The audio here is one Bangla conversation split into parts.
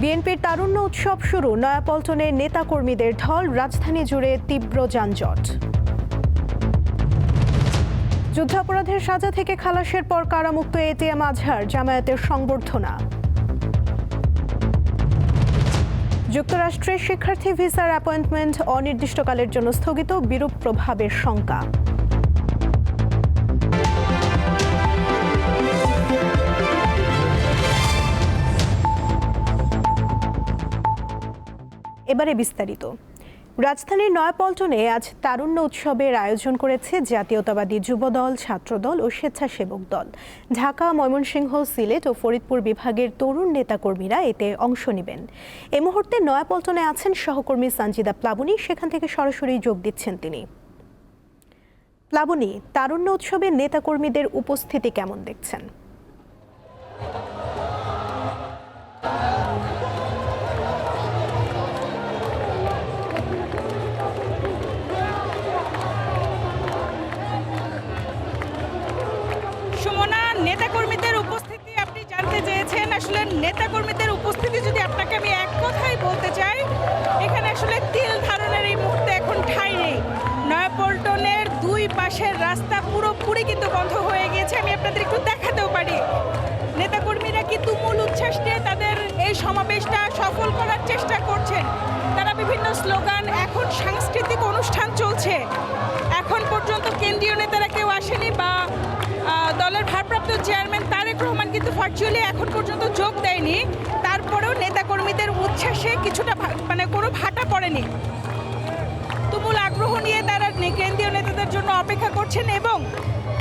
বিএনপির তারুণ্য উৎসব শুরু। নয়াপল্টনে নেতাকর্মীদের ঢল, রাজধানী জুড়ে তীব্র যানজট। যুদ্ধাপরাধের সাজা থেকে খালাসের পর কারামুক্ত এটিএম আজহার, জামায়াতের সংবর্ধনা। যুক্তরাষ্ট্রের শিক্ষার্থী ভিসার অ্যাপয়েন্টমেন্ট অনির্দিষ্টকালের জন্য স্থগিত, বিরূপ প্রভাবের শঙ্কা। এবারে বিস্তারিত। রাজধানীর নয়াপল্টনে আজ তারুণ্য উৎসবের আয়োজন করেছে জাতীয়তাবাদী যুবদল, ছাত্রদল ও স্বেচ্ছাসেবক দল। ঢাকা, ময়মনসিংহ, সিলেট ও ফরিদপুর বিভাগের তরুণ নেতাকর্মীরা এতে অংশ নেবেন। এ মুহূর্তে নয়াপল্টনে আছেন সহকর্মী সঞ্জিদা প্লাবনী, সেখান থেকে সরাসরি যোগ দিচ্ছেন তিনি। প্লাবনী, তারুণ্য উৎসবে নেতাকর্মীদের উপস্থিতি কেমন দেখছেন? সুমনা, নেতাকর্মীদের উপস্থিতি আপনি জানতে চেয়েছেন। আসলে নেতাকর্মীদের উপস্থিতি যদি আপনাকে আমি এক কথাই বলতে চাই, এখানে আসলে তিল ধারণের এই মুহূর্তে এখন ঠাঁই নেই। নয়াপল্টনের দুই পাশের রাস্তা পুরোপুরি কিন্তু বন্ধ হয়ে গিয়েছে। আমি আপনাদের একটু দেখাতেও পারি। নেতাকর্মীরা কি তুমুল উচ্ছ্বাস নিয়ে তাদের এই সমাবেশটা সফল করার চেষ্টা করছেন? তারা বিভিন্ন স্লোগান, এখন সাংস্কৃতিক অনুষ্ঠান চলছে। এখন পর্যন্ত কেন্দ্রীয় ভারপ্রাপ্ত চেয়ারম্যান তারেক রহমান কিন্তু ভার্চুয়ালি এখন পর্যন্ত যোগ দেয়নি। তারপরেও নেতাকর্মীদের উচ্ছ্বাসে কিছুটা মানে কোনো ভাটা পড়েনি। তুমুল আগ্রহ নিয়ে তারা কেন্দ্রীয় নেতাদের জন্য অপেক্ষা করছেন এবং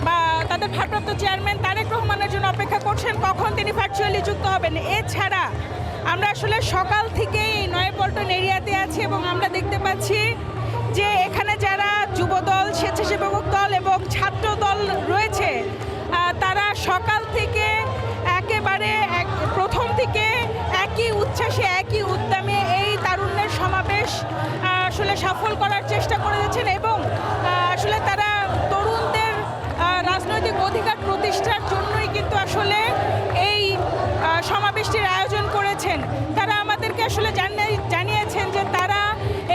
বা তাদের ভারপ্রাপ্ত চেয়ারম্যান তারেক রহমানের জন্য অপেক্ষা করছেন কখন তিনি ভার্চুয়ালি যুক্ত হবেন। এছাড়া আমরা আসলে সকাল থেকেই এই নয়াপল্টন এরিয়াতে আছি এবং আমরা দেখতে পাচ্ছি যে এখানে যারা যুবদল, স্বেচ্ছাসেবক দল এবং ছাত্র দল রয়েছে সকাল থেকে একেবারে এক, প্রথম থেকে একই উচ্ছ্বাসে, একই উদ্যমে এই তারুণ্যের সমাবেশ আসলে সফল করার চেষ্টা করে যাচ্ছেন এবং আসলে তারা তরুণদের রাজনৈতিক অধিকার প্রতিষ্ঠার জন্যই কিন্তু আসলে এই সমাবেশটির আয়োজন করেছেন। তারা আমাদেরকে আসলে জানিয়ে- জানিয়েছেন যে তারা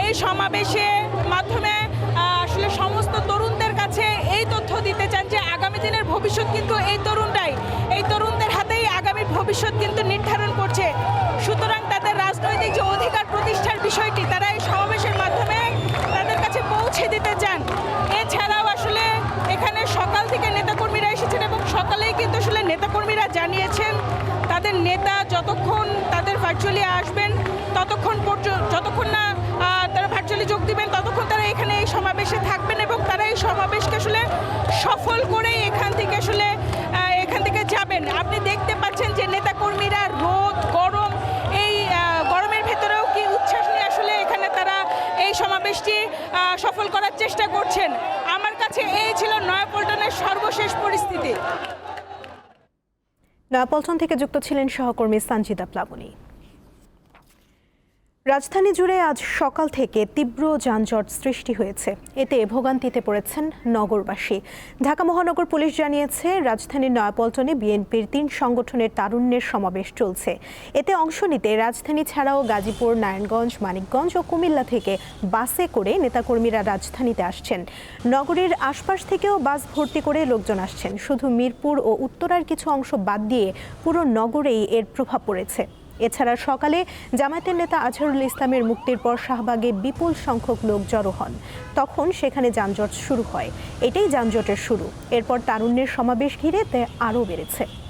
এই সমাবেশের দিনের ভবিষ্যৎ কিন্তু এই তরুণরাই। এই তরুণদের হাতেই আগামীর ভবিষ্যৎ কিন্তু নির্ধারণ করছে। নেতাকর্মীরা জানিয়েছেন, তাদের নেতা যতক্ষণ তাদের ভার্চুয়ালি আসবেন, ততক্ষণ পর্যন্ত যতক্ষণ না তারা ভার্চুয়ালি যোগ দিবেন, ততক্ষণ তারা এখানে এই সমাবেশে থাকবেন এবং তারা এই সমাবেশকে আসলে সফল করে এখান থেকে আসলে এখান থেকে যাবেন। আপনি দেখতে পাচ্ছেন যে নেতাকর্মীরা রোদ, গরম, এই গরমের ভেতরেও কি উচ্ছ্বাস নিয়ে আসলে এখানে তারা এই সমাবেশটি সফল করার চেষ্টা করছেন। আমার কাছে এই ছিল নয়াপল্টনের সর্বশেষ পরিস্থিতি। নয়াপল্টন থেকে যুক্ত ছিলেন সহকর্মী সঞ্জিতা প্লাবনী। রাজধানী জুড়ে আজ সকাল থেকে তীব্র যানজট সৃষ্টি হয়েছে। এতে ভোগান্তিতে পড়েছেন নগরবাসী। ঢাকা মহানগর পুলিশ জানিয়েছে, রাজধানীর নয়াপল্টনে বিএনপির তিন সংগঠনের তারুণ্যের সমাবেশ চলছে। এতে অংশ নিতে রাজধানী ছাড়াও গাজীপুর, নারায়ণগঞ্জ, মানিকগঞ্জ ও কুমিল্লা থেকে বাসে করে নেতাকর্মীরা রাজধানীতে আসছেন। নগরীর আশপাশ থেকেও বাস ভর্তি করে লোকজন আসছেন। শুধু মিরপুর ও উত্তরার কিছু অংশ বাদ দিয়ে পুরো নগরেই এর প্রভাব পড়েছে। এছাড়া সকালে জামায়াতের নেতা আজহারুল ইসলামের মুক্তির পর শাহবাগে বিপুল সংখ্যক লোক জড়ো হন। তখন সেখানে যানজট শুরু হয়। এটাই যানজটের শুরু। এরপর তারুণ্যের সমাবেশ ঘিরে তা আরও বেড়েছে।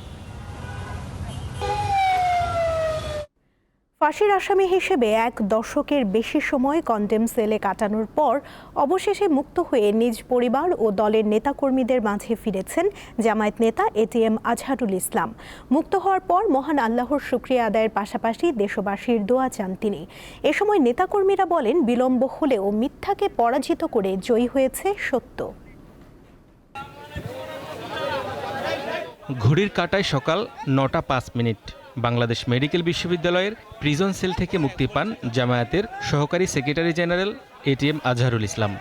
ফাঁসির আসামি হিসেবে এক দশকের বেশি সময় কন্ডেম সেলে কাটানোর পর অবশেষে মুক্ত হয়ে নিজ পরিবার ও দলের নেতাকর্মীদের মাঝে ফিরেছেন জামায়াত নেতা এটিএম আজহারুল ইসলাম। মুক্ত হওয়ার পর মহান আল্লাহর শুক্রিয়া আদায়ের পাশাপাশি দেশবাসীর দোয়া চান তিনি। এ সময় নেতাকর্মীরা বলেন, বিলম্ব হলেও মিথ্যাকে পরাজিত করে জয়ী হয়েছে সত্য। ঘড়ির কাটায় সকাল নটা পাঁচ মিনিট। বাংলাদেশ মেডিকেল বিশ্ববিদ্যালয়ের প্রিজন সেল থেকে মুক্তি পান জামায়াতের সহকারী secretary general ATM Azharul Islam.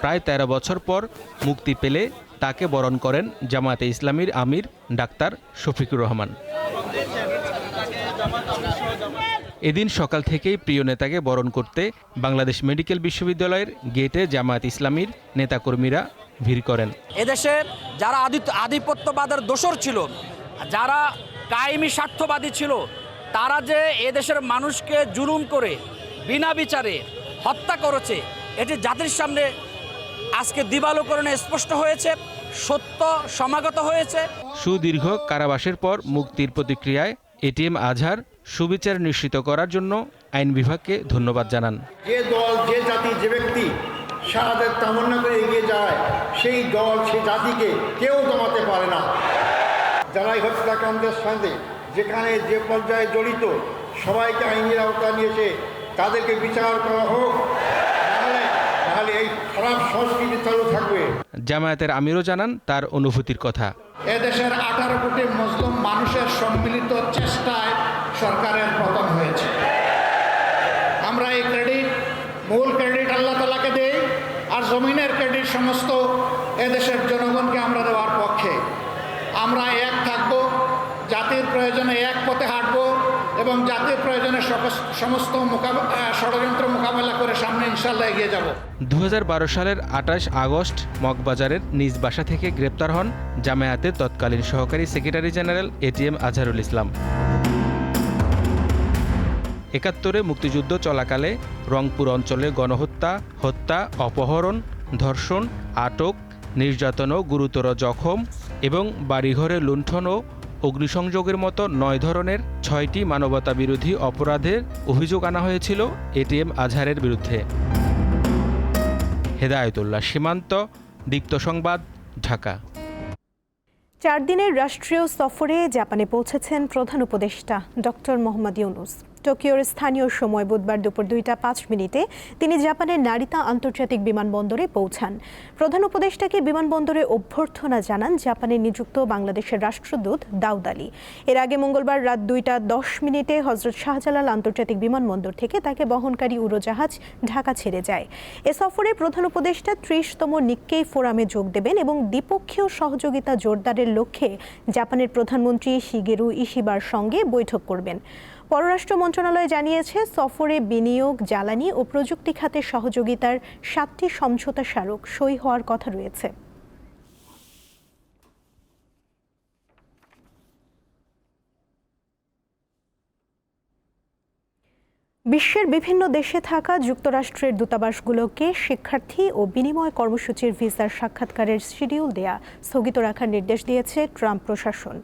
প্রায় ১৩ বছর পর মুক্তি পেলে তাকে বরণ করেন জামায়াতে ইসলামীর আমির ডাক্তার শফিকুর রহমান। এদিন সকাল থেকেই প্রিয় নেতাকে বরণ করতে বাংলাদেশ মেডিকেল বিশ্ববিদ্যালয়ের গেটে জামায়াত ইসলামীর নেতাকর্মীরা ভিড় করেন। এদেশে যারা আধিপত্যবাদের দোসর ছিল যারা কায়েমি স্বার্থবাদী ছিল তারা যে এদেশের মানুষকে জুলুম করে বিনা বিচারে হত্যা করেছে এটি জাতির সামনে আজকে দিবালোকরণে স্পষ্ট হয়েছে সত্য সমাগত হয়েছে। সুদীর্ঘ কারাবাসের পর মুক্তির প্রতিক্রিয়ায় এটিএম আজহার সুবিচার নিশ্চিত করার জন্য আইন বিভাগকে ধন্যবাদ জানান। যে দল যে জাতি যে ব্যক্তি শাহাদের তামান্না করে এগিয়ে যায় সেই দল সেই জাতিকে কেউ দমাতে পারে না। যারা এই হত্যাকাণ্ডের সাথে যেখানে যে পর্যায়ে জড়িত সবাইকে আইনের আওতায় নিয়েছে তাদেরকে বিচার করা হোক নাহলে এই খারাপ সংস্কৃতি চালু থাকবে। জামায়াতের আমিরও জানান তার অনুভূতির কথা। এদেশের আঠারো কোটি মুসলিম মানুষের সম্মিলিত চেষ্টায় সরকারের পতন হয়েছে। আমরা এই ক্রেডিট মূল ক্রেডিট আল্লাহ তালাকে দেই আর জমিনের ক্রেডিট সমস্ত এদেশের জনগণকে আমরা দেওয়ার পক্ষে আমরা এক থাকব জাতির প্রয়োজনে এক পথে হাঁটব এবং জাতির প্রয়োজনে সমস্ত ষড়যন্ত্র মোকাবেলা করে সামনে ইনশাল্লাহ এগিয়ে যাব। দুহাজার বারো সালের আঠাশ আগস্ট মগবাজারের নিজ বাসা থেকে গ্রেপ্তার হন জামায়াতের তৎকালীন সহকারী secretary general ATM Azharul Islam. একাত্তরে মুক্তিযুদ্ধ চলাকালে রংপুর অঞ্চলে গণহত্যা, হত্যা, অপহরণ, ধর্ষণ, আটক, নির্যাতন ও গুরুতর জখম এবং বাড়িঘরে লুণ্ঠন ও অগ্নিসংযোগের মতো নয় ধরনের ছয়টি মানবতা বিরোধী অপরাধের অভিযোগ আনা হয়েছিল এটিএম আজহারের বিরুদ্ধে। হেদায়তুল্লাহ, সীমান্ত, দীপ্ত সংবাদ, ঢাকা। চার দিনের রাষ্ট্রীয় সফরে জাপানে পৌঁছেছেন প্রধান উপদেষ্টা ডক্টর মোহাম্মদ ইউনুস। টোকিওর স্থানীয় সময় বুধবার দুপুর দুইটা পাঁচ মিনিটে তিনি জাপানের নারিতা আন্তর্জাতিক বিমানবন্দরে পৌঁছান। প্রধান উপদেষ্টাকে বিমানবন্দরে অভ্যর্থনা জানান জাপানে নিযুক্ত বাংলাদেশের রাষ্ট্রদূত দাউদ আলী। এর আগে মঙ্গলবার রাত দুইটা দশ মিনিটে হজরত শাহজালাল আন্তর্জাতিক বিমানবন্দর থেকে তাকে বহনকারী উড়োজাহাজ ঢাকা ছেড়ে যায়। এ সফরে প্রধান উপদেষ্টা ত্রিশতম নিক্কেই ফোরামে যোগ দেবেন এবং দ্বিপক্ষীয় সহযোগিতা জোরদারের লক্ষ্যে জাপানের প্রধানমন্ত্রী শিগেরু ইশিবার সঙ্গে বৈঠক করবেন। পররাষ্ট্র মন্ত্রণালয় জানিয়েছে, সফরে বিনিয়োগ, জ্বালানি ও প্রযুক্তি খাতে সহযোগিতার সাতটি সমঝোতা স্মারক সই হওয়ার কথা রয়েছে। বিশ্বের বিভিন্ন দেশে থাকা যুক্তরাষ্ট্রের দূতাবাসগুলোকে শিক্ষার্থী ও বিনিময় কর্মসূচির ভিসার সাক্ষাৎকারের শিডিউল দেয়া স্থগিত রাখার নির্দেশ দিয়েছে ট্রাম্প প্রশাসন।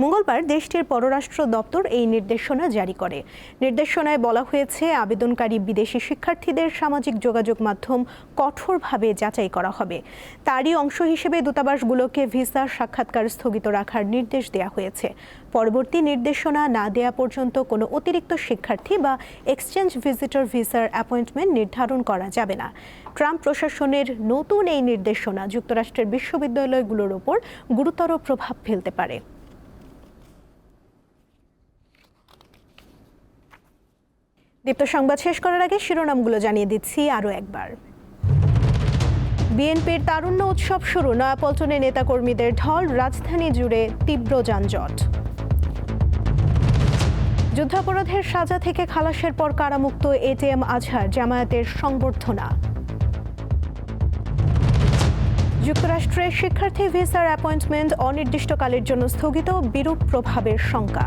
মঙ্গলবার দেশটির পররাষ্ট্র দপ্তর এই নির্দেশনা জারি করে। নির্দেশনায় বলা হয়েছে, আবেদনকারী বিদেশি শিক্ষার্থীদের সামাজিক যোগাযোগ মাধ্যম কঠোরভাবে যাচাই করা হবে। তারই অংশ হিসেবে দূতাবাসগুলোকে ভিসার সাক্ষাৎকার স্থগিত রাখার নির্দেশ দেওয়া হয়েছে। পরবর্তী নির্দেশনা না দেয়া পর্যন্ত কোনো অতিরিক্ত শিক্ষার্থী বা এক্সচেঞ্জ ভিজিটর ভিসার অ্যাপয়েন্টমেন্ট নির্ধারণ করা যাবে না। ট্রাম্প প্রশাসনের নতুন এই নির্দেশনা যুক্তরাষ্ট্রের বিশ্ববিদ্যালয়গুলোর ওপর গুরুতর প্রভাব ফেলতে পারে। দীপ্ত সংবাদ শেষ করার আগে শিরোনামগুলো জানিয়ে দিচ্ছি আরও একবার। বিএনপির তারুণ্য উৎসব শুরু, নয়াপল্টনে নেতাকর্মীদের ঢল, রাজধানী জুড়ে তীব্র যানজট। যুদ্ধাপরাধের সাজা থেকে খালাসের পর কারামুক্ত এটিএম আজহার, জামায়াতের সংবর্ধনা। যুক্তরাষ্ট্রের শিক্ষার্থী ভিসার অ্যাপয়েন্টমেন্ট অনির্দিষ্টকালের জন্য স্থগিত, বিরূপ প্রভাবের শঙ্কা।